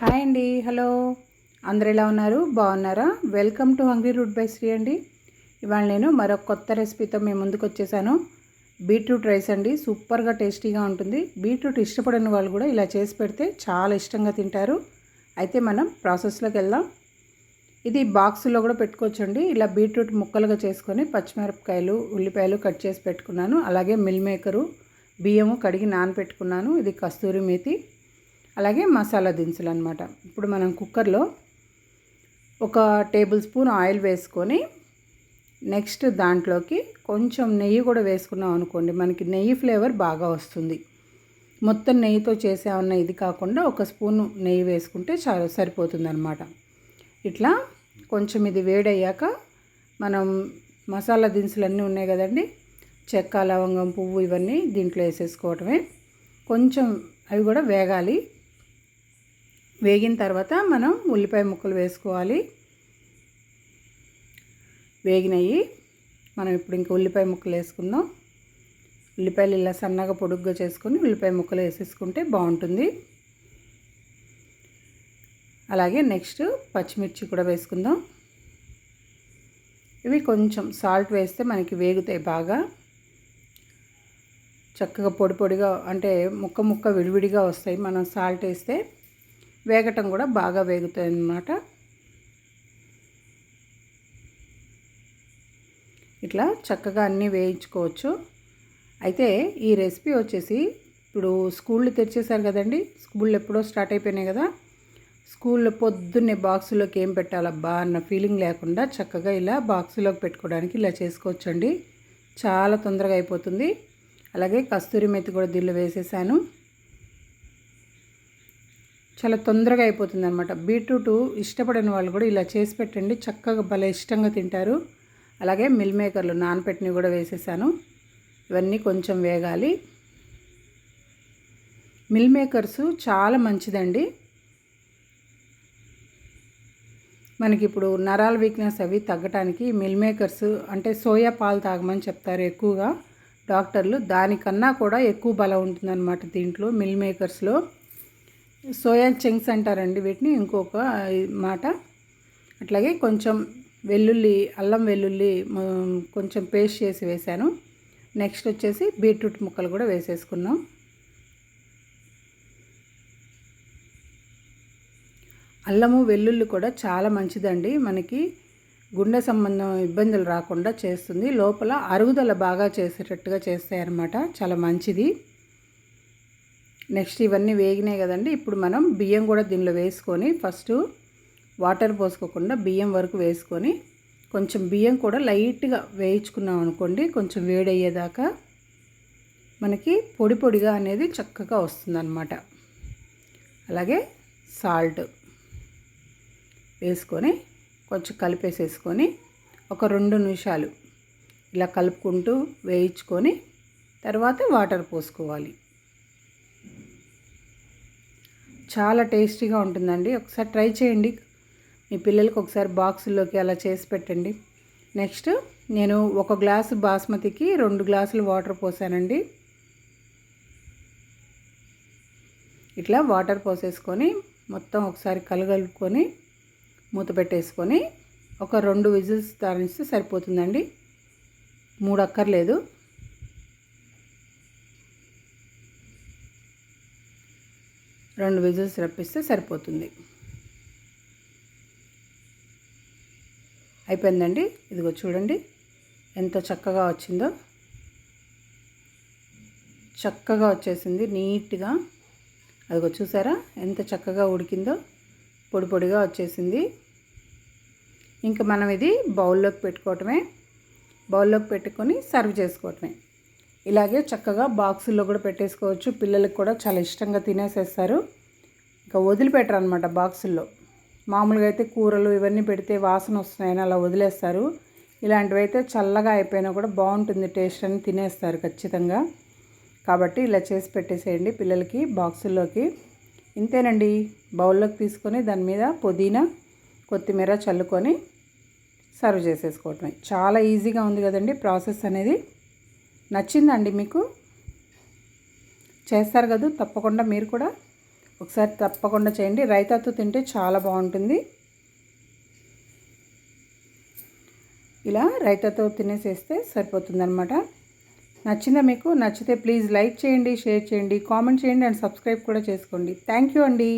Hi అండి hello. అందరు ఎలా ఉన్నారు? బాగున్నారా? Welcome to hungry route by Sri అండి. ఇవాళ నేను మరొక కొత్త రెసిపీతో మేము ముందుకు వచ్చేసాను. బీట్రూట్ రైస్ అండి సూపర్గా టేస్టీగా ఉంటుంది. బీట్రూట్ ఇష్టపడని వాళ్ళు కూడా ఇలా చేసి పెడితే చాలా ఇష్టంగా తింటారు. అయితే మనం ప్రాసెస్లోకి వెళ్దాం. ఇది బాక్సులో కూడా పెట్టుకోవచ్చండి. ఇలా బీట్రూట్ ముక్కలుగా చేసుకొని పచ్చిమిరపకాయలు ఉల్లిపాయలు కట్ చేసి పెట్టుకున్నాను. అలాగే మిల్ మేకరు బియ్యము కడిగి నానబెట్టుకున్నాను ఇది కస్తూరి మేతి. అలాగే మసాలా దినుసులు అనమాట ఇప్పుడు మనం కుక్కర్లో ఒక టేబుల్ స్పూన్ ఆయిల్ వేసుకొని నెక్స్ట్ దాంట్లోకి కొంచెం నెయ్యి కూడా వేసుకున్నాం అనుకోండి మనకి నెయ్యి ఫ్లేవర్ బాగా వస్తుంది. మొత్తం నెయ్యితో చేసామన్న ఇది కాకుండా ఒక స్పూను నెయ్యి వేసుకుంటే చాలా సరిపోతుంది అనమాట ఇట్లా కొంచెం ఇది వేడయ్యాక మనం మసాలా దినుసులు అన్నీ ఉన్నాయి కదండి చెక్క లవంగం పువ్వు ఇవన్నీ దీంట్లో వేసేసుకోవటమే. కొంచెం అవి కూడా వేగాలి. వేగిన తర్వాత మనం ఉల్లిపాయ ముక్కలు వేసుకోవాలి. వేగినవి మనం ఇప్పుడు ఇంకా ఉల్లిపాయ ముక్కలు వేసుకుందాం. ఉల్లిపాయలు ఇలా సన్నగా పొడుగ్గా చేసుకొని ఉల్లిపాయ ముక్కలు వేసేసుకుంటే బాగుంటుంది. అలాగే నెక్స్ట్ పచ్చిమిర్చి కూడా వేసుకుందాం. ఇవి కొంచెం సాల్ట్ వేస్తే మనకి వేగుతాయి బాగా. చక్కగా పొడి పొడిగా అంటే ముక్క ముక్క విడివిడిగా వస్తాయి. మనం సాల్ట్ వేస్తే వేగటం కూడా బాగా వేగుతాయి అన్నమాట ఇట్లా చక్కగా అన్నీ వేయించుకోవచ్చు. అయితే ఈ రెసిపీ వచ్చేసి ఇప్పుడు స్కూళ్ళు తెచ్చేసారు కదండి స్కూళ్ళు ఎప్పుడో స్టార్ట్ అయిపోయినాయి కదా స్కూల్లో పొద్దున్నే బాక్సులోకి ఏం పెట్టాలబ్బా అన్న ఫీలింగ్ లేకుండా చక్కగా ఇలా బాక్సులోకి పెట్టుకోవడానికి ఇలా చేసుకోవచ్చండి. చాలా తొందరగా అయిపోతుంది. అలాగే కస్తూరి మెత్తి కూడా దీనిలో వేసేసాను. చాలా తొందరగా అయిపోతుంది అనమాట బీట్రూట్ ఇష్టపడని వాళ్ళు కూడా ఇలా చేసి పెట్టండి. చక్కగా భలే ఇష్టంగా తింటారు. అలాగే మిల్ మేకర్లు నానపెట్టినవి కూడా వేసేసాను. ఇవన్నీ కొంచెం వేగాలి. మిల్ మేకర్స్ చాలా మంచిదండి. మనకి ఇప్పుడు నరాల వీక్నెస్ అవి తగ్గటానికి మిల్ మేకర్స్ అంటే సోయా పాలు తాగమని చెప్తారు ఎక్కువగా డాక్టర్లు. దానికన్నా కూడా ఎక్కువ బలం ఉంటుందన్నమాట దీంట్లో మిల్ మేకర్స్లో. సోయా చెంగ్స్ అంటారండి వీటిని. ఇంకొక మాట. అట్లాగే కొంచెం వెల్లుల్లి అల్లం వెల్లుల్లి కొంచెం పేస్ట్ చేసి వేశాను. నెక్స్ట్ వచ్చేసి బీట్రూట్ ముక్కలు కూడా వేసేసుకున్నాం. అల్లము వెల్లుల్లి కూడా చాలా మంచిదండి. మనకి గుండె సంబంధం ఇబ్బందులు రాకుండా చేస్తుంది. లోపల అరుగుదల బాగా చేసేటట్టుగా చేస్తాయన్నమాట. చాలా మంచిది. నెక్స్ట్ ఇవన్నీ వేగినాయి కదండి. ఇప్పుడు మనం బియ్యం కూడా దీనిలో వేసుకొని ఫస్ట్ వాటర్ పోసుకోకుండా బియ్యం వరకు వేసుకొని కొంచెం బియ్యం కూడా లైట్గా వేయించుకున్నాం అనుకోండి కొంచెం వేడయ్యేదాకా మనకి పొడి పొడిగా అనేది చక్కగా వస్తుందన్నమాట. అలాగే సాల్ట్ వేసుకొని కొంచెం కలిపేసేసుకొని ఒక రెండు నిమిషాలు ఇలా కలుపుకుంటూ వేయించుకొని తర్వాత వాటర్ పోసుకోవాలి. చాలా టేస్టీగా ఉంటుందండి. ఒకసారి ట్రై చేయండి. మీ పిల్లలకి ఒకసారి బాక్సుల్లోకి అలా చేసి పెట్టండి. నెక్స్ట్ నేను ఒక గ్లాసు బాస్మతికి రెండు గ్లాసులు వాటర్ పోసానండి. ఇట్లా వాటర్ పోసేసుకొని మొత్తం ఒకసారి కలగలుపుకొని మూత పెట్టేసుకొని ఒక రెండు విజిల్స్ దానిస్తే సరిపోతుందండి. మూడు అక్కర్లేదు. రెండు విజిల్స్ రప్పిస్తే సరిపోతుంది. అయిపోయిందండి? ఇదిగో చూడండి. ఎంత చక్కగా వచ్చిందో. చక్కగా వచ్చేసింది నీట్గా. అదిగో చూసారా? ఎంత చక్కగా ఉడికిందో. పొడి పొడిగా వచ్చేసింది. ఇంకా మనం ఇది బౌల్లోకి పెట్టుకోవటమే. బౌల్లోకి పెట్టుకొని సర్వ్ చేసుకోవటమే. ఇలాగే చక్కగా బాక్సుల్లో కూడా పెట్టేసుకోవచ్చు. పిల్లలకు కూడా చాలా ఇష్టంగా తినేసేస్తారు. ఇంకా వదిలిపెట్టరు అనమాట బాక్సుల్లో. మామూలుగా అయితే కూరలు ఇవన్నీ పెడితే వాసన వస్తున్నాయని అలా వదిలేస్తారు. ఇలాంటివి అయితే చల్లగా అయిపోయినా కూడా బాగుంటుంది టేస్ట్ అని తినేస్తారు ఖచ్చితంగా. కాబట్టి ఇలా చేసి పెట్టేసేయండి పిల్లలకి బాక్సుల్లోకి. ఇంతేనండి. బౌల్లోకి తీసుకొని దాని మీద పుదీనా కొత్తిమీర చల్లుకొని సర్వ్ చేసేసుకోవటమే. చాలా ఈజీగా ఉంది కదండి ప్రాసెస్ అనేది. నచ్చిందండి మీకు? చేస్తారు కదా తప్పకుండా మీరు కూడా. ఒకసారి తప్పకుండా చేయండి. రైతాతో తింటే చాలా బాగుంటుంది. ఇలా రైతాతో తినేసేస్తే సరిపోతుందనమాట నచ్చిందా మీకు? నచ్చితే ప్లీజ్ లైక్ చేయండి షేర్ చేయండి కామెంట్ చేయండి అండ్ సబ్స్క్రైబ్ కూడా చేసుకోండి. థ్యాంక్ యూ అండి.